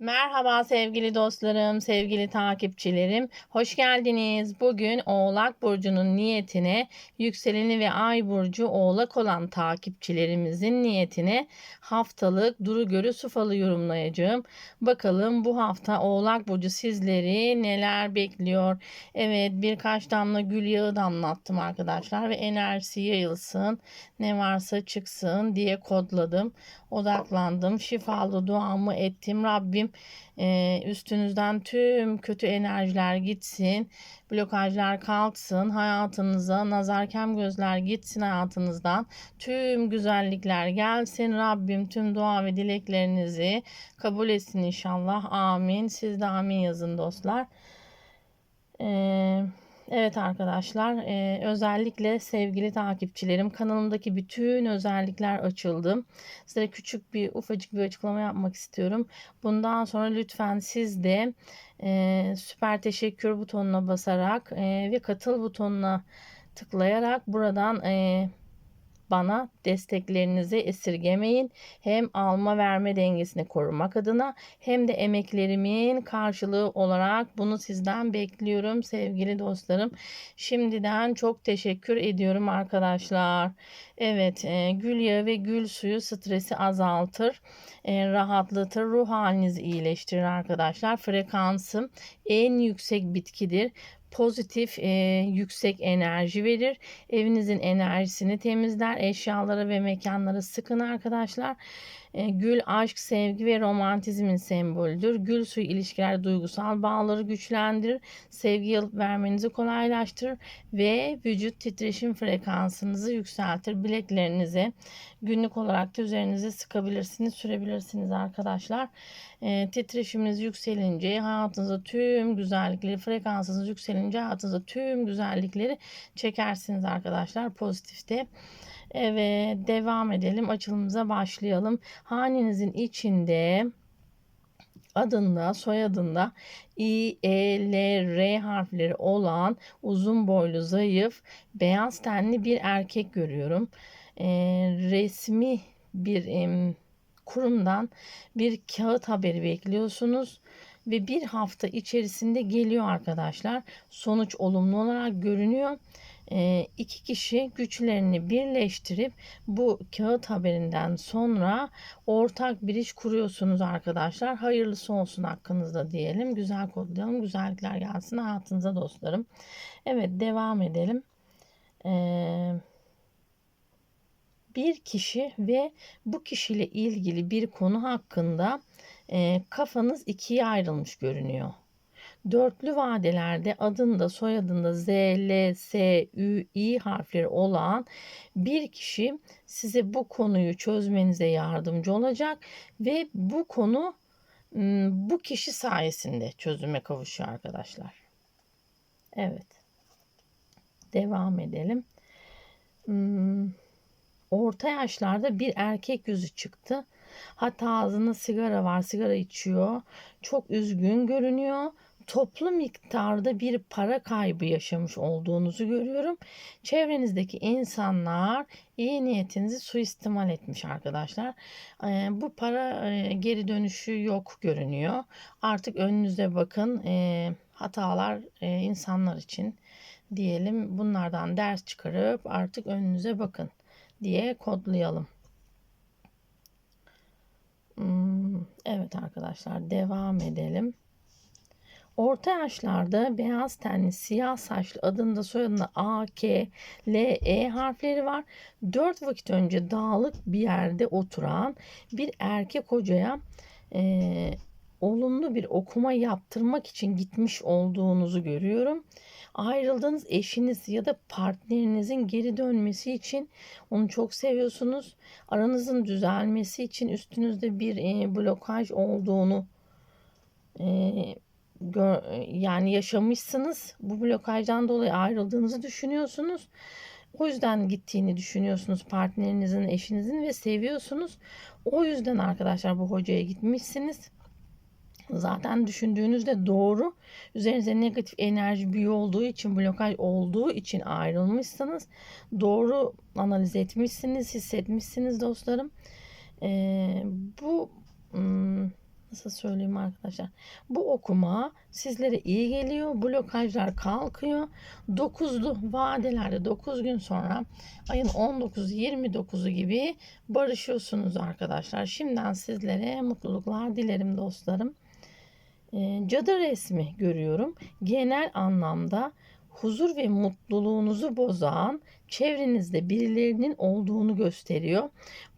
Merhaba sevgili dostlarım, sevgili takipçilerim. Hoş geldiniz. Bugün Oğlak Burcu'nun niyetine, yükseleni ve ay burcu Oğlak olan takipçilerimizin niyetine haftalık duru görü su falı yorumlayacağım. Bakalım bu hafta Oğlak Burcu sizleri neler bekliyor? Evet birkaç damla gül yağı damlattım arkadaşlar ve enerjisi yayılsın, ne varsa çıksın diye kodladım. Odaklandım, şifalı duamı ettim. Rabbim üstünüzden tüm kötü enerjiler gitsin, blokajlar kalksın, hayatınıza nazar kem gözler gitsin hayatınızdan, tüm güzellikler gelsin. Rabbim tüm dua ve dileklerinizi kabul etsin inşallah. Amin. Siz de amin yazın dostlar. Eee Evet arkadaşlar, e, özellikle sevgili takipçilerim kanalımdaki bütün özellikler açıldı. Size küçük bir ufacık bir açıklama yapmak istiyorum. Bundan sonra lütfen siz de e, süper teşekkür butonuna basarak e, ve katıl butonuna tıklayarak buradan e, bana desteklerinizi esirgemeyin. Hem alma verme dengesini korumak adına hem de emeklerimin karşılığı olarak bunu sizden bekliyorum sevgili dostlarım. Şimdiden çok teşekkür ediyorum arkadaşlar. Evet e, gül yağı ve gül suyu stresi azaltır, e, rahatlatır, ruh halinizi iyileştirir arkadaşlar. Frekansım en yüksek bitkidir pozitif e, yüksek enerji verir. Evinizin enerjisini temizler. Eşyalara ve mekanlara sıkın arkadaşlar. E, gül aşk, sevgi ve romantizmin sembolüdür. Gül suyu ilişkiler duygusal bağları güçlendirir. Sevgi alıp vermenizi kolaylaştırır ve vücut titreşim frekansınızı yükseltir. Bileklerinizi günlük olarak da üzerinize sıkabilirsiniz, sürebilirsiniz arkadaşlar. E, titreşiminiz yükselince hayatınızda tüm güzellikleri, frekansınız yükselince hayatınızda tüm güzellikleri çekersiniz arkadaşlar pozitifte. Evet devam edelim. Açılımıza başlayalım. Hanenizin içinde adında, soyadında İ, E, L, R harfleri olan uzun boylu, zayıf, beyaz tenli bir erkek görüyorum. E, resmi bir e, kurumdan bir kağıt haberi bekliyorsunuz ve bir hafta içerisinde geliyor arkadaşlar. Sonuç olumlu olarak görünüyor iki kişi güçlerini birleştirip bu kağıt haberinden sonra ortak bir iş kuruyorsunuz arkadaşlar. Hayırlısı olsun hakkınızda diyelim. Güzel kodlayalım. Güzellikler gelsin hayatınıza dostlarım. Evet devam edelim. Eee bir kişi ve bu kişiyle ilgili bir konu hakkında e, kafanız ikiye ayrılmış görünüyor. Dörtlü vadelerde adında soyadında Z, L, S, Ü, İ harfleri olan bir kişi size bu konuyu çözmenize yardımcı olacak ve bu konu bu kişi sayesinde çözüme kavuşuyor arkadaşlar. Evet. Devam edelim. Orta yaşlarda bir erkek yüzü çıktı. Hatta ağzında sigara var, sigara içiyor. Çok üzgün görünüyor toplu miktarda bir para kaybı yaşamış olduğunuzu görüyorum. Çevrenizdeki insanlar iyi niyetinizi suistimal etmiş arkadaşlar. Ee, bu para e, geri dönüşü yok görünüyor. Artık önünüze bakın. Ee, hatalar e, insanlar için diyelim bunlardan ders çıkarıp artık önünüze bakın diye kodlayalım. Hmm, evet arkadaşlar devam edelim. Orta yaşlarda beyaz tenli siyah saçlı adında soyadında A, K, L, E harfleri var. Dört vakit önce dağlık bir yerde oturan bir erkek hocaya e, olumlu bir okuma yaptırmak için gitmiş olduğunuzu görüyorum. Ayrıldığınız eşiniz ya da partnerinizin geri dönmesi için onu çok seviyorsunuz. Aranızın düzelmesi için üstünüzde bir e, blokaj olduğunu e, yani yaşamışsınız. Bu blokajdan dolayı ayrıldığınızı düşünüyorsunuz. O yüzden gittiğini düşünüyorsunuz partnerinizin, eşinizin ve seviyorsunuz. O yüzden arkadaşlar bu hocaya gitmişsiniz. Zaten düşündüğünüzde doğru. Üzerinize negatif enerji büyü olduğu için, blokaj olduğu için ayrılmışsınız. Doğru analiz etmişsiniz, hissetmişsiniz dostlarım. Ee, bu hmm, nasıl söyleyeyim arkadaşlar. Bu okuma sizlere iyi geliyor. Blokajlar kalkıyor. 9'lu vadelerde 9 gün sonra ayın 19-29'u gibi barışıyorsunuz arkadaşlar. Şimdiden sizlere mutluluklar dilerim dostlarım. Ee, cadı resmi görüyorum. Genel anlamda huzur ve mutluluğunuzu bozan çevrenizde birilerinin olduğunu gösteriyor.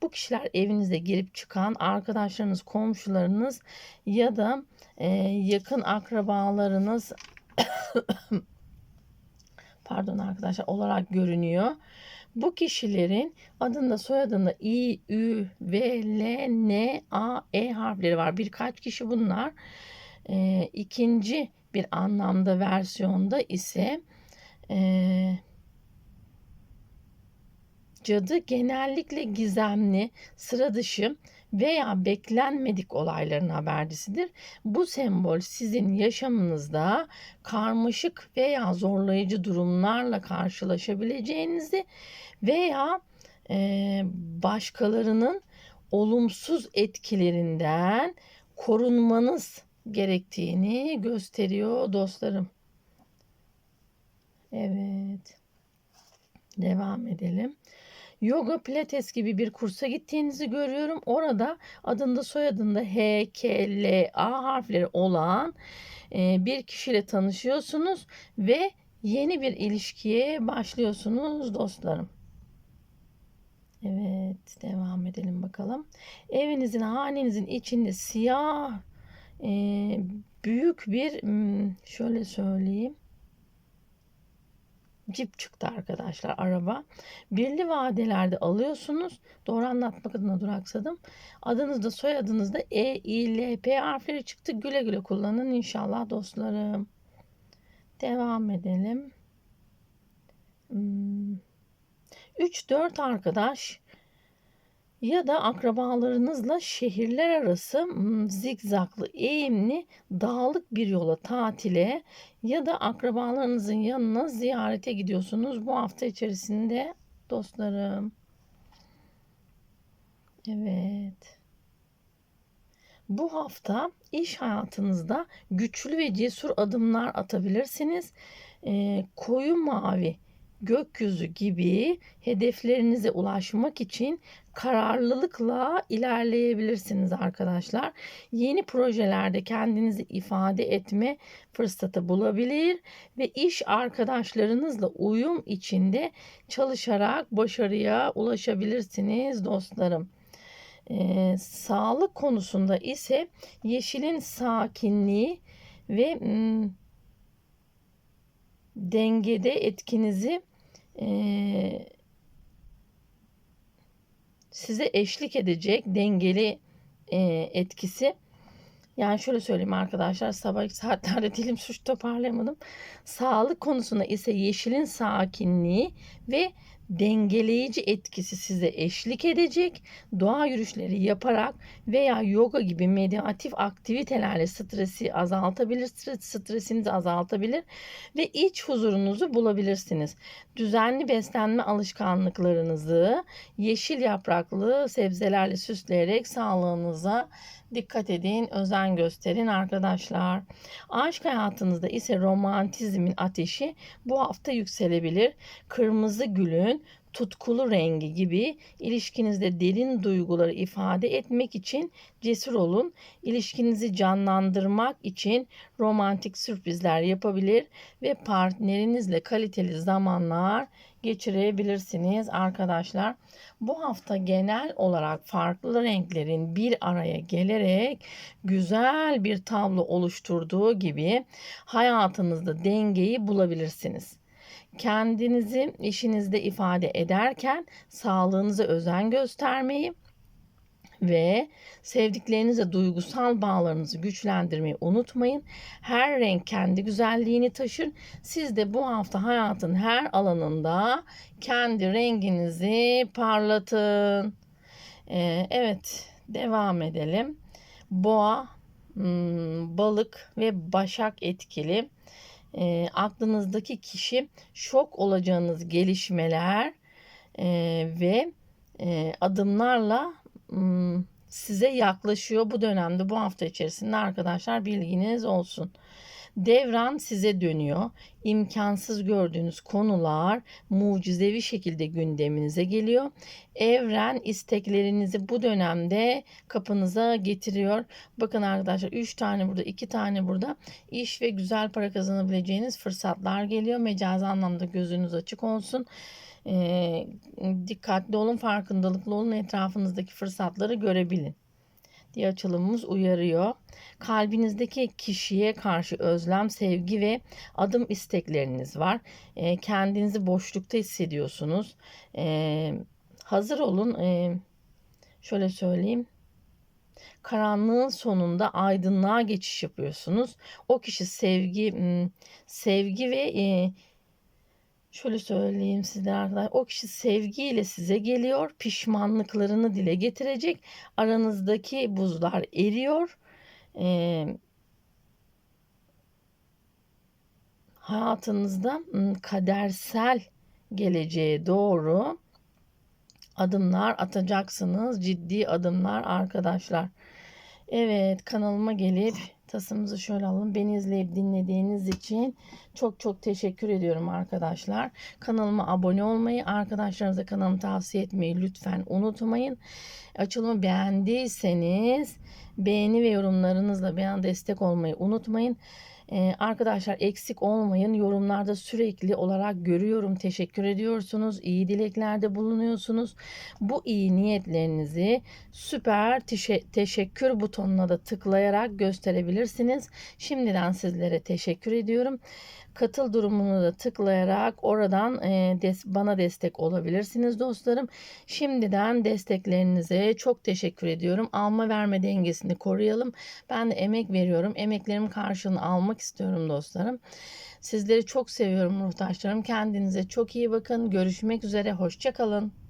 Bu kişiler evinize girip çıkan arkadaşlarınız, komşularınız ya da e, yakın akrabalarınız pardon arkadaşlar olarak görünüyor. Bu kişilerin adında soyadında İ, Ü, V, L, N, A, E harfleri var. Birkaç kişi bunlar. E, ikinci bir anlamda versiyonda ise e, cadı genellikle gizemli, sıra dışı veya beklenmedik olayların habercisidir. Bu sembol sizin yaşamınızda karmaşık veya zorlayıcı durumlarla karşılaşabileceğinizi veya e, başkalarının olumsuz etkilerinden korunmanız gerektiğini gösteriyor dostlarım. Evet. Devam edelim. Yoga pilates gibi bir kursa gittiğinizi görüyorum. Orada adında soyadında H, K, L, A harfleri olan e, bir kişiyle tanışıyorsunuz ve yeni bir ilişkiye başlıyorsunuz dostlarım. Evet, devam edelim bakalım. Evinizin, hanenizin içinde siyah e, büyük bir hmm, şöyle söyleyeyim Cip çıktı arkadaşlar araba. Birli vadelerde alıyorsunuz. Doğru anlatmak adına duraksadım. Adınızda soyadınızda E, I, L, P harfleri çıktı. Güle güle kullanın inşallah dostlarım. Devam edelim. 3-4 hmm. arkadaş ya da akrabalarınızla şehirler arası zigzaklı, eğimli, dağlık bir yola tatile ya da akrabalarınızın yanına ziyarete gidiyorsunuz bu hafta içerisinde dostlarım. Evet. Bu hafta iş hayatınızda güçlü ve cesur adımlar atabilirsiniz. E, koyu mavi gökyüzü gibi hedeflerinize ulaşmak için kararlılıkla ilerleyebilirsiniz arkadaşlar. Yeni projelerde kendinizi ifade etme fırsatı bulabilir ve iş arkadaşlarınızla uyum içinde çalışarak başarıya ulaşabilirsiniz dostlarım. Ee, sağlık konusunda ise yeşilin sakinliği ve m, dengede etkinizi e, size eşlik edecek dengeli e, etkisi. Yani şöyle söyleyeyim arkadaşlar sabah saatlerde dilim suç toparlayamadım. Sağlık konusunda ise yeşilin sakinliği ve dengeleyici etkisi size eşlik edecek. Doğa yürüyüşleri yaparak veya yoga gibi meditatif aktivitelerle stresi azaltabilir, stresinizi azaltabilir ve iç huzurunuzu bulabilirsiniz. Düzenli beslenme alışkanlıklarınızı yeşil yapraklı sebzelerle süsleyerek sağlığınıza dikkat edin, özen gösterin arkadaşlar. Aşk hayatınızda ise romantizmin ateşi bu hafta yükselebilir. Kırmızı gülün tutkulu rengi gibi ilişkinizde derin duyguları ifade etmek için cesur olun. İlişkinizi canlandırmak için romantik sürprizler yapabilir ve partnerinizle kaliteli zamanlar geçirebilirsiniz arkadaşlar. Bu hafta genel olarak farklı renklerin bir araya gelerek güzel bir tablo oluşturduğu gibi hayatınızda dengeyi bulabilirsiniz. Kendinizi işinizde ifade ederken sağlığınıza özen göstermeyi ve sevdiklerinizle duygusal bağlarınızı güçlendirmeyi unutmayın. Her renk kendi güzelliğini taşır. Siz de bu hafta hayatın her alanında kendi renginizi parlatın. Ee, evet, devam edelim. Boğa, hmm, balık ve başak etkili. E, aklınızdaki kişi şok olacağınız gelişmeler e, ve e, adımlarla size yaklaşıyor bu dönemde bu hafta içerisinde arkadaşlar bilginiz olsun. Devran size dönüyor. İmkansız gördüğünüz konular mucizevi şekilde gündeminize geliyor. Evren isteklerinizi bu dönemde kapınıza getiriyor. Bakın arkadaşlar 3 tane burada 2 tane burada iş ve güzel para kazanabileceğiniz fırsatlar geliyor. Mecazi anlamda gözünüz açık olsun. Ee, dikkatli olun, farkındalıklı olun, etrafınızdaki fırsatları görebilin diye açılımımız uyarıyor. Kalbinizdeki kişiye karşı özlem, sevgi ve adım istekleriniz var. E, kendinizi boşlukta hissediyorsunuz. E, hazır olun. E, şöyle söyleyeyim. Karanlığın sonunda aydınlığa geçiş yapıyorsunuz. O kişi sevgi, sevgi ve e, şöyle söyleyeyim size arkadaşlar. O kişi sevgiyle size geliyor. Pişmanlıklarını dile getirecek. Aranızdaki buzlar eriyor. Ee, hayatınızda kadersel geleceğe doğru adımlar atacaksınız. Ciddi adımlar arkadaşlar. Evet kanalıma gelip tasımızı şöyle alalım. Beni izleyip dinlediğiniz için çok çok teşekkür ediyorum arkadaşlar. Kanalıma abone olmayı, arkadaşlarınıza kanalımı tavsiye etmeyi lütfen unutmayın. Açılımı beğendiyseniz beğeni ve yorumlarınızla bana destek olmayı unutmayın. Ee, arkadaşlar eksik olmayın. Yorumlarda sürekli olarak görüyorum. Teşekkür ediyorsunuz. İyi dileklerde bulunuyorsunuz. Bu iyi niyetlerinizi süper teşe- teşekkür butonuna da tıklayarak gösterebilirsiniz. Şimdiden sizlere teşekkür ediyorum. Katıl durumunu da tıklayarak oradan e, des bana destek olabilirsiniz dostlarım. Şimdiden desteklerinize çok teşekkür ediyorum. Alma verme dengesini koruyalım. Ben de emek veriyorum. Emeklerimin karşılığını almak istiyorum dostlarım. Sizleri çok seviyorum ruhtaşlarım. Kendinize çok iyi bakın. Görüşmek üzere. Hoşçakalın.